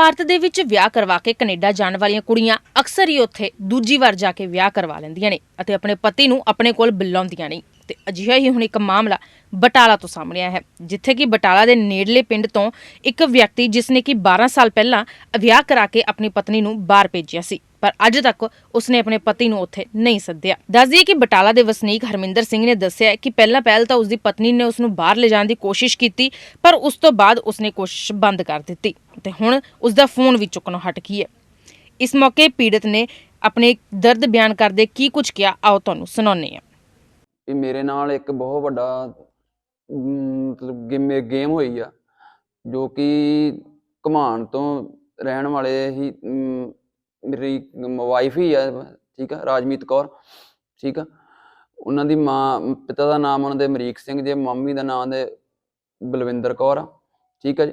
ਭਾਰਤ ਦੇ ਵਿੱਚ ਵਿਆਹ ਕਰਵਾ ਕੇ ਕੈਨੇਡਾ ਜਾਣ ਵਾਲੀਆਂ ਕੁੜੀਆਂ ਅਕਸਰ ਹੀ ਉੱਥੇ ਦੂਜੀ ਵਾਰ ਜਾ ਕੇ ਵਿਆਹ ਕਰਵਾ ਲੈਂਦੀਆਂ ਨੇ ਅਤੇ ਆਪਣੇ ਪਤੀ ਨੂੰ ਆਪਣੇ ਕੋਲ ਬੁਲਾਉਂਦੀਆਂ ਨੇ। ਤੇ ਅਜਿਹਾ ਹੀ ਹੁਣ ਇੱਕ ਮਾਮਲਾ ਬਟਾਲਾ ਤੋਂ ਸਾਹਮਣੇ ਆਇਆ ਹੈ, ਜਿੱਥੇ ਕਿ ਬਟਾਲਾ ਦੇ ਨੇੜਲੇ ਪਿੰਡ ਤੋਂ ਇੱਕ ਵਿਅਕਤੀ ਜਿਸ ਨੇ ਕਿ 12 ਸਾਲ ਪਹਿਲਾਂ ਵਿਆਹ ਕਰਾ ਕੇ ਆਪਣੀ ਪਤਨੀ ਨੂੰ ਬਾਹਰ ਭੇਜਿਆ ਸੀ, ਪਰ ਅੱਜ ਤੱਕ ਉਸਨੇ ਆਪਣੇ ਪਤੀ ਨੂੰ ਉੱਥੇ ਨਹੀਂ ਸੱਦਿਆ। ਦੱਸ ਦਈਏ ਕਿ ਬਟਾਲਾ ਦੇ ਵਸਨੀਕ ਹਰਮਿੰਦਰ ਸਿੰਘ ਨੇ ਦੱਸਿਆ ਕਿ ਪਹਿਲਾਂ ਪਹਿਲ ਤਾਂ ਉਸਦੀ ਪਤਨੀ ਨੇ ਉਸ ਨੂੰ ਬਾਹਰ ਲਿਜਾਣ ਦੀ ਕੋਸ਼ਿਸ਼ ਕੀਤੀ, ਪਰ ਉਸ ਤੋਂ ਬਾਅਦ ਉਸਨੇ ਕੋਸ਼ਿਸ਼ ਬੰਦ ਕਰ ਦਿੱਤੀ ਤੇ ਹੁਣ ਉਸਦਾ ਫੋਨ ਵੀ ਚੁੱਕਣੋਂ ਹਟ ਗਈ ਹੈ। ਇਸ ਮੌਕੇ ਪੀੜਤ ਨੇ ਆਪਣੇ ਦਰਦ ਬਿਆਨ ਕਰਦੇ ਕੀ ਕੁਝ ਕਿਹਾ, ਆਓ ਤੁਹਾਨੂੰ ਸੁਣਾਉਂਦੇ ਹਾਂ। ਵੀ ਮੇਰੇ ਨਾਲ ਇੱਕ ਬਹੁਤ ਵੱਡਾ ਮਤਲਬ ਗੇਮ ਗੇਮ ਹੋਈ ਆ, ਜੋ ਕਿ ਘਮਾਣ ਤੋਂ ਰਹਿਣ ਵਾਲੇ ਹੀ ਮੇਰੀ ਵਾਈਫ ਹੀ ਆ, ਠੀਕ ਆ, ਰਾਜਮੀਤ ਕੌਰ, ਠੀਕ ਆ। ਉਹਨਾਂ ਦੀ ਮਾਂ, ਪਿਤਾ ਦਾ ਨਾਮ ਉਹਨਾਂ ਦੇ ਅਮਰੀਕ ਸਿੰਘ ਜੇ, ਮੰਮੀ ਦਾ ਨਾਮ ਦੇ ਬਲਵਿੰਦਰ ਕੌਰ ਆ, ਠੀਕ ਆ ਜੀ।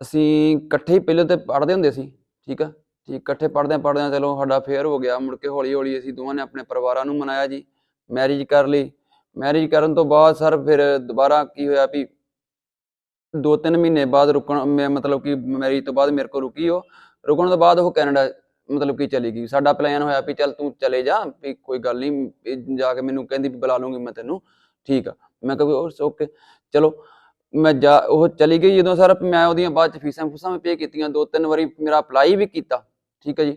ਅਸੀਂ ਇਕੱਠੇ ਹੀ ਪਹਿਲੇ ਤੇ ਪੜ੍ਹਦੇ ਹੁੰਦੇ ਸੀ, ਠੀਕ ਆ। ਠੀਕ ਇਕੱਠੇ ਪੜ੍ਹਦੇ ਪੜ੍ਹਦੇ ਚਲੋ ਸਾਡਾ ਫੇਅਰ ਹੋ ਗਿਆ, ਮੁੜ ਕੇ ਹੌਲੀ ਹੌਲੀ ਅਸੀਂ ਦੋਵਾਂ ਨੇ ਆਪਣੇ ਪਰਿਵਾਰਾਂ ਨੂੰ ਮਨਾਇਆ ਜੀ ਮੈਰਿਜ ਕਰ ਲਈ ਮੈਰਿਜ ਕਰਨ ਤੋਂ ਬਾਅਦ ਸਰ ਫਿਰ ਦੁਬਾਰਾ ਕੀ ਹੋਇਆ ਵੀ ਦੋ ਤਿੰਨ ਮਹੀਨੇ ਬਾਅਦ ਰੁਕਣ, ਮੈਂ ਮਤਲਬ ਕਿ ਮੈਰਿਜ ਤੋਂ ਬਾਅਦ ਮੇਰੇ ਕੋਲ ਰੁਕੀ ਉਹ। ਰੁਕਣ ਤੋਂ ਬਾਅਦ ਉਹ ਕੈਨੇਡਾ ਮਤਲਬ ਕਿ ਚਲੀ ਗਈ। ਸਾਡਾ ਪਲਾਨ ਹੋਇਆ ਵੀ ਚੱਲ ਤੂੰ ਚਲੇ ਜਾ, ਵੀ ਕੋਈ ਗੱਲ ਨਹੀਂ ਜਾ ਕੇ ਮੈਨੂੰ ਕਹਿੰਦੀ ਵੀ ਬੁਲਾ ਲੂੰਗੀ ਮੈਂ ਤੈਨੂੰ। ਠੀਕ ਆ। ਮੈਂ ਕਿਹਾ ਵੀ ਓਕੇ ਚਲੋ, ਮੈਂ ਜਾ, ਉਹ ਚਲੀ ਗਈ ਜਦੋਂ ਸਰ ਮੈਂ ਉਹਦੀਆਂ ਬਾਅਦ ਚ ਫੀਸਾਂ ਫੂਸਾਂ ਵੀ ਪੇ ਕੀਤੀਆਂ। ਦੋ ਤਿੰਨ ਵਾਰੀ ਮੇਰਾ ਅਪਲਾਈ ਵੀ ਕੀਤਾ। ਠੀਕ ਹੈ ਜੀ।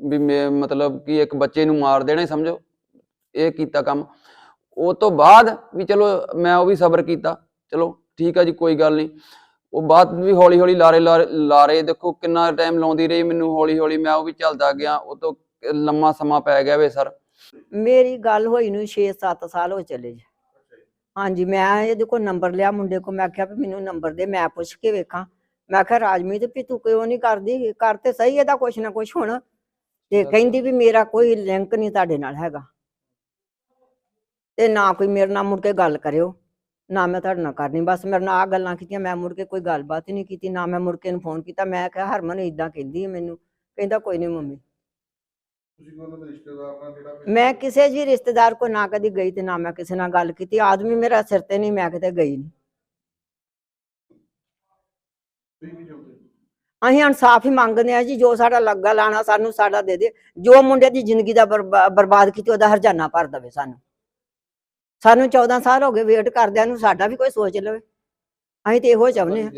ਵੀ ਮੈਂ ਮਤਲਬ ਕਿ ਇੱਕ ਬੱਚੇ ਨੂੰ ਮਾਰ ਦੇਣਾ ਹੀ ਸਮਝੋ? ਇਹ ਕੀਤਾ ਕੰਮ। ਉਹ ਤੋਂ ਬਾਅਦ ਵੀ ਚਲੋ ਮੈਂ ਉਹ ਵੀ ਸਬਰ ਕੀਤਾ। ਚਲੋ ਠੀਕ ਆ ਜੀ ਕੋਈ ਗੱਲ ਨਹੀਂ ਉਹ ਬਾਅਦ ਵੀ ਹੌਲੀ ਹੌਲੀ ਲਾਰੇ ਲਾਰੇ ਦੇਖੋ ਕਿੰਨਾ ਟਾਈਮ ਲਾਉਂਦੀ ਰਹੀ ਮੈਨੂੰ ਹੌਲੀ ਹੌਲੀ ਮੈਂ ਉਹ ਵੀ ਚੱਲਦਾ ਗਿਆ। ਉਹ ਤੋਂ ਲੰਮਾ ਸਮਾਂ ਪੈ ਗਿਆ ਵੇ ਸਰ। ਮੇਰੀ ਗੱਲ ਹੋਈ ਨੂੰ 6-7 ਸਾਲ ਹੋ ਚਲੇ ਜੀ। ਹਾਂਜੀ ਮੈਂ ਇਹਦੇ ਕੋਲ ਨੰਬਰ ਲਿਆ ਮੁੰਡੇ ਕੋ ਮੈਂ ਆਖਿਆ ਵੀ ਮੈਨੂੰ ਨੰਬਰ ਦੇ ਮੈਂ ਪੁੱਛ ਕੇ ਵੇਖਾਂ। ਮੈਂ ਆਖਿਆ ਰਾਜਮੀਤ ਵੀ ਤੂੰ ਕਿਉਂ ਨਹੀਂ ਕਰਦੀ? ਕਰ ਤੇ ਸਹੀ ਇਹਦਾ ਕੁਛ ਨਾ ਕੁਛ ਹੁਣ। ਤੇ ਕਹਿੰਦੀ ਵੀ ਮੇਰਾ ਕੋਈ ਲਿੰਕ ਨਹੀਂ ਤੁਹਾਡੇ ਨਾਲ ਹੈਗਾ। ਤੇ ਨਾ ਕੋਈ ਮੇਰੇ ਨਾਲ ਮੁੜ ਕੇ ਗੱਲ ਕਰਿਓ ਨਾ ਮੈਂ ਤੁਹਾਡੇ ਨਾਲ ਕਰਨੀ। ਬਸ ਮੇਰੇ ਨਾਲ ਆ ਗੱਲਾਂ ਕੀਤੀਆਂ ਮੈਂ ਮੁੜ ਕੇ ਕੋਈ ਗੱਲਬਾਤ ਹੀ ਨਹੀਂ ਕੀਤੀ ਨਾ ਮੈਂ ਮੁੜ ਕੇ ਨੂੰ ਫੋਨ ਕੀਤਾ। ਮੈਂ ਕਿਹਾ ਹਰਮਨ ਇਦਾਂ ਕਹਿੰਦੀ ਹੈ ਮੈਨੂੰ ਕਹਿੰਦਾ ਕੋਈ ਨਹੀਂ ਮੰਮੀ। ਮੈਂ ਕਿਸੇ ਜੀ ਰਿਸ਼ਤੇਦਾਰ ਕੋ ਨਾ ਕਦੀ ਗਈ ਤੇ ਨਾ ਮੈਂ ਕਿਸੇ ਨਾਲ ਗੱਲ ਕੀਤੀ। ਆਦਮੀ ਮੇਰਾ ਸਿਰ ਤੇ ਨਹੀਂ ਮੈਂ ਕਿਤੇ ਗਈ ਨਹੀਂ ਅਸੀਂ ਇਨਸਾਫ ਹੀ ਮੰਗਦੇ ਆ ਜੀ, ਜੋ ਸਾਡਾ ਲੱਗਾ ਲਾਣਾ ਸਾਨੂੰ ਸਾਡਾ ਦੇ ਦੇ। ਜੋ ਮੁੰਡੇ ਦੀ ਜ਼ਿੰਦਗੀ ਦਾ ਬਰਬਾ- ਬਰਬਾਦ ਕੀਤੀ, ਉਹਦਾ ਹਰਜਾਨਾ ਭਰ ਦੇਵੇ ਸਾਨੂੰ। ਸਾਨੂੰ 14 ਸਾਲ ਹੋ ਗਏ ਵੇਟ ਕਰਦਿਆਂ ਨੂੰ, ਸਾਡਾ ਵੀ ਕੋਈ ਸੋਚ ਲਵੇ। ਅਸੀਂ ਤੇ ਇਹੋ ਚਾਹੁੰਦੇ ਆ